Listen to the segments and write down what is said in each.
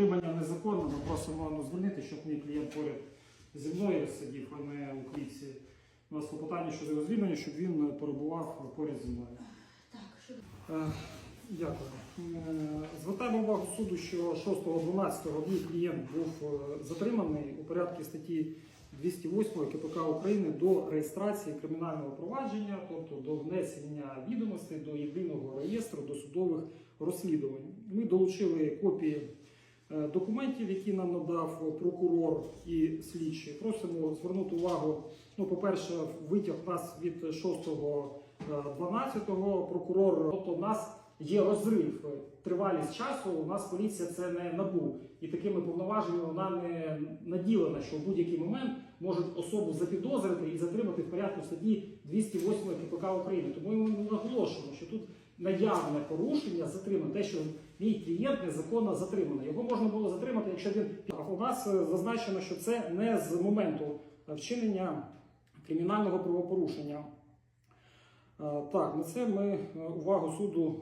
затримання незаконно. Ми просимо ну, звільнити, щоб мій клієнт поряд зі мною сидів, а не у клітці. У нас клопотання щодо його звільнення, щоб він е, перебував поряд зі мною. Е, Дякую. Е, Звертаємо увагу суду, що 6.12 мій клієнт був е, затриманий у порядку статті 208 КПК України до реєстрації кримінального провадження, тобто до внесення відомостей до єдиного реєстру досудових розслідувань. Ми долучили копії документів, які нам надав прокурор і слідчий. Просимо звернути увагу. Ну, по-перше, витяг нас від 6.12 прокурор, тобто у нас є розрив, е, тривалість часу. У нас поліція це не набу, і такими повноваженнями вона не наділена, що в будь-який момент можуть особу запідозрити і затримати в порядку статті 208 КПК України. Тому ми наголошуємо, що тут наявне порушення затримане, те, що мій клієнт незаконно затриманий. Його можна було затримати, якщо він у нас е, зазначено, що це не з моменту е, вчинення кримінального правопорушення. Е, Так, на це ми увагу суду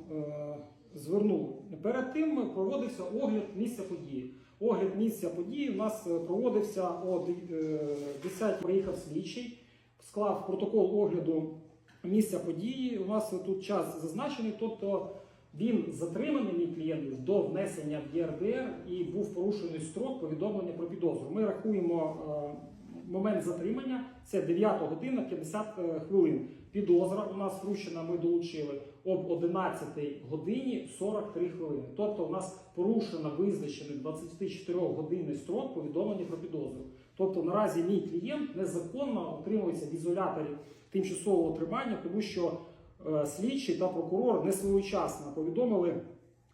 звернули. Перед тим проводився огляд місця події. Огляд місця події у нас проводився о де- е, 10 приїхав слідчий, склав протокол огляду місця події. У нас тут час зазначений, тобто він затриманий мій клієнт до внесення в ЄРДР і був порушений строк повідомлення про підозру. Ми рахуємо е, момент затримання, це 9 година 50 хвилин. Підозра у нас вручена, ми долучили об 11 годині 43 хвилини. Тобто у нас порушено визначений 24 годинний строк повідомлення про підозру. Тобто наразі мій клієнт незаконно утримується в ізоляторі тимчасового тримання, тому що е, слідчий та прокурор не своєчасно повідомили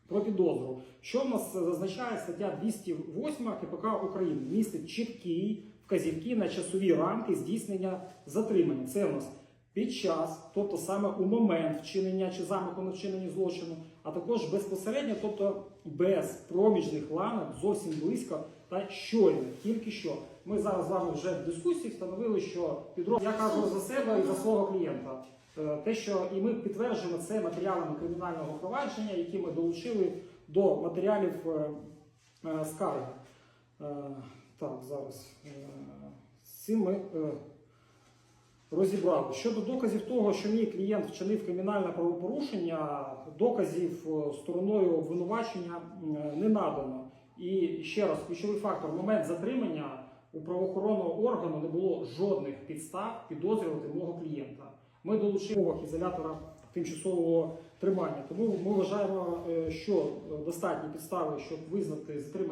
про підозру. Що в нас зазначає стаття 208 КПК України? Містить чіткі вказівки на часові рамки здійснення затримання. Це у нас під час, тобто саме у момент вчинення чи замаху на вчинення злочину, а також безпосередньо, тобто без проміжних ланок, зовсім близько та щойно, тільки що. Ми зараз з вами вже в дискусії встановили, що підрозділ, я кажу за себе і за свого клієнта. Е, Те, що і ми підтверджуємо це матеріалами кримінального провадження, які ми долучили до матеріалів е, е, скарги. Е, Так, зараз е, з цим ми е, розібрали. Щодо доказів того, що мій клієнт вчинив кримінальне правопорушення, доказів е, стороною обвинувачення не надано. І ще раз, ключовий фактор, момент затримання у правоохоронного органу не було жодних підстав підозрювати мого клієнта. Ми долучили ізолятора тимчасового тримання. Тому ми вважаємо, е, що е, достатні підстави, щоб визнати затримання.